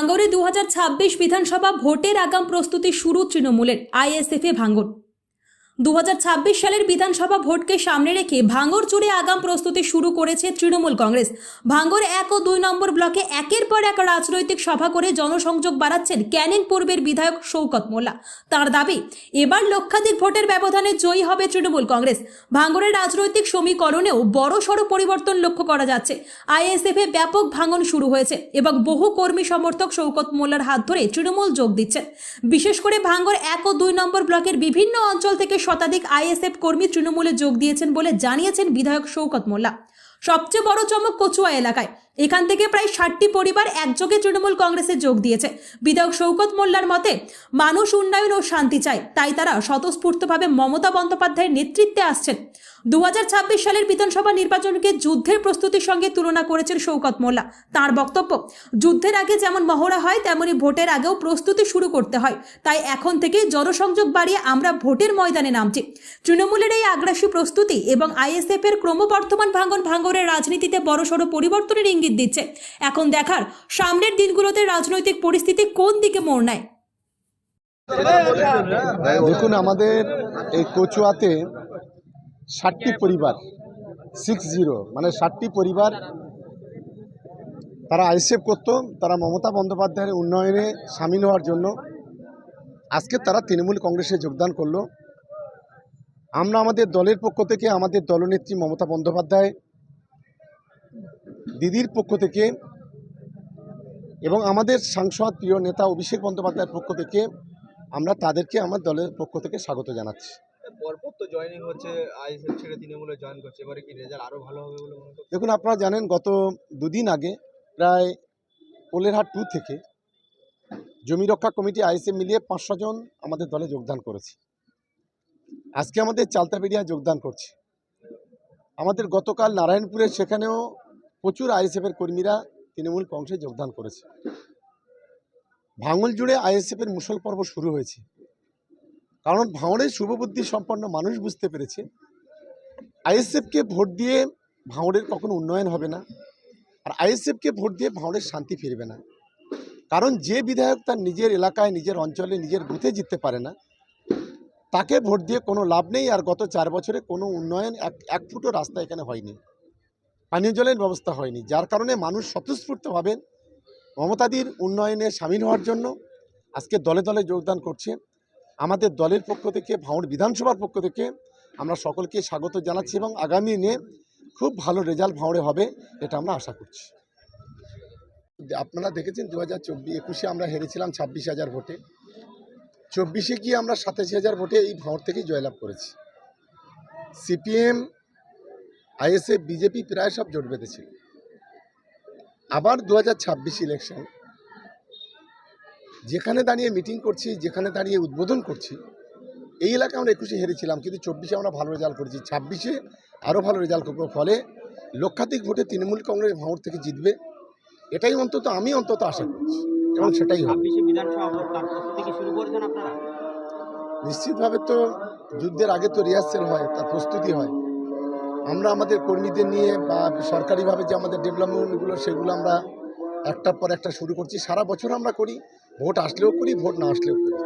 ভাঙ্গরে দুহাজার ছাব্বিশ বিধানসভা ভোটের আগাম প্রস্তুতি শুরু তৃণমূলের আইএসএফ এ ভাঙ্গর। দু হাজার ছাব্বিশ সালের বিধানসভা ভোটকে সামনে রেখে ভাঙ্গর জুড়ে আগাম প্রস্তুতি শুরু করেছে তৃণমূল কংগ্রেস। ভাঙ্গর এক ও দুই নম্বর ব্লকে একের পর এক রাজনৈতিক সভা করে জনসংযোগ বাড়াচ্ছেন ক্যানিং পূর্বের বিধায়ক শৌকত মোল্লা। তার দাবি, এবার লক্ষাধিক ভোটের ব্যবধানে জয়ী হবে তৃণমূল কংগ্রেস। ভাঙ্গরের রাজনৈতিক সমীকরণেও বড় সড় পরিবর্তন লক্ষ্য করা যাচ্ছে। আইএসএফে ব্যাপক ভাঙন শুরু হয়েছে এবং বহু কর্মী সমর্থক শৌকত মোল্লার হাত ধরে তৃণমূল যোগ দিচ্ছেন বিশেষ করে ভাঙ্গর এক ও দুই নম্বর ব্লকের বিভিন্ন অঞ্চল থেকে শতাধিক আইএসএফ কর্মী তৃণমূলে যোগ দিয়েছেন বলে জানিয়েছেন বিধায়ক শৌকত মোল্লা। সবচেয়ে বড় চমক কচুয়া এলাকায়। এখান থেকে প্রায় ষাটটি পরিবার একযোগে তৃণমূল কংগ্রেসে যোগ দিয়েছে। বিধায়ক শৌকত মোল্লার মতে, মানুষ উন্নয়ন ও শান্তি চায়, তাই তারা স্বতঃস্ফূর্তভাবে মমতা বন্দ্যোপাধ্যায়ের নেতৃত্বে আসছেন। দুহাজার ছাব্বিশ সালের বিধানসভা নির্বাচনকে যুদ্ধের প্রস্তুতির সঙ্গে তুলনা করেছেন শৌকত মোল্লা। তার বক্তব্য, যুদ্ধের আগে যেমন মহড়া হয়, তেমনি ভোটের আগেও প্রস্তুতি শুরু করতে হয়। তাই এখন থেকেই জনসংযোগ বাড়িয়ে আমরা ভোটের ময়দানে নামছি। তৃণমূলের এই আগ্রাসী প্রস্তুতি এবং আইএসএফ এর ক্রমবর্ধমান ভাঙন ভাঙরের রাজনীতিতে বড়সড় পরিবর্তনের ইঙ্গিত দিচ্ছে। এখন দেখার সামনের দিনগুলোতে রাজনৈতিক পরিস্থিতি কোন দিকে মোড় নেয়? দেখুন, আমাদের এই কচুয়াতে ষাটটি পরিবার সিক্স জিরো মানে ষাটটি পরিবার, তারা আইসেফ করতো, তারা মমতা বন্দ্যোপাধ্যায়ের উন্নয়নে সামিল হওয়ার জন্য। আজকে তারা তৃণমূল কংগ্রেসে যোগদান করল। আমরা আমাদের দলের পক্ষ থেকে আমাদের দলনেত্রী মমতা বন্দ্যোপাধ্যায় দিদির পক্ষ থেকে এবং আমাদের সাংসদ প্রিয় নেতা অভিষেক বন্দ্যোপাধ্যায়ের পক্ষ থেকে আমরা তাদেরকে আমার দলের পক্ষ থেকে স্বাগত জানাচ্ছি। আইএসএফ দেখুন আপনারা জানেন গত দুদিন আগে প্রায় কোলেরহাট টু থেকে জমি রক্ষা কমিটি আইসে মিলিয়ে পাঁচশো জন আমাদের দলে যোগদান করেছে। আজকে আমাদের চালতাবেড়িয়া যোগদান করছে। আমাদের গতকাল নারায়ণপুরে সেখানেও প্রচুর আইএসএফের কর্মীরা তৃণমূল কংগ্রেসে যোগদান করেছে। ভাঙল জুড়ে আইএসএফের মুসল পর্ব শুরু হয়েছে। কারণ ভাঙড়ের শুভবুদ্ধি সম্পন্ন মানুষ বুঝতে পেরেছে, আইএসএফকে ভোট দিয়ে ভাঙড়ের কখনো উন্নয়ন হবে না আর আইএসএফকে ভোট দিয়ে ভাঙড়ের শান্তি ফিরবে না। কারণ যে বিধায়ক তার নিজের এলাকায়, নিজের অঞ্চলে, নিজের বুথে জিততে পারে না, তাকে ভোট দিয়ে কোনো লাভ নেই আর গত চার বছরে কোনো উন্নয়ন এক এক ফুটো রাস্তা এখানে হয়নি। পানীয় জলের ব্যবস্থা হয়নি। যার কারণে মানুষ স্বতঃস্ফূর্তভাবে মমতাদির উন্নয়নে সামিল হওয়ার জন্য আজকে দলে দলে যোগদান করছে। আমাদের দলের পক্ষ থেকে, ভাঙড় বিধানসভার পক্ষ থেকে আমরা সকলকে স্বাগত জানাচ্ছি এবং আগামী দিনে খুব ভালো রেজাল্ট ভাঁড়ে হবে এটা আমরা আশা করছি। আপনারা দেখেছেন দু হাজার চব্বিশ একুশে আমরা হেরেছিলাম ছাব্বিশ হাজার ভোটে। চব্বিশে গিয়ে আমরা সাতাশি হাজার ভোটে এই ভাঁড় থেকেই জয়লাভ করেছি। সিপিএম আইএসএফ বিজেপি প্রায় সব জোট বেঁধেছিল আবার দু হাজার ছাব্বিশ ইলেকশন যেখানে দাঁড়িয়ে মিটিং করছি যেখানে দাঁড়িয়ে উদ্বোধন করছি এই এলাকায় আমরা একুশে হেরেছিলাম কিন্তু চব্বিশে আমরা ভালো রেজাল্ট করেছি। ছাব্বিশে আরও ভালো রেজাল্ট করব ফলে লক্ষাধিক ভোটে তৃণমূল কংগ্রেস ভাঙড় থেকে জিতবে এটাই অন্তত আমি অন্তত আশা করছি এবং সেটাই হবে। নিশ্চিতভাবে তো যুদ্ধের আগে তো রিহার্সেল হয় তার প্রস্তুতি হয় আমরা আমাদের কর্মীদের নিয়ে বা সরকারিভাবে যে আমাদের ডেভেলপমেন্টগুলো, সেগুলো আমরা একটার পর একটা শুরু করছি। সারা বছর আমরা করি, ভোট আসলেও করি, ভোট না আসলেও করি।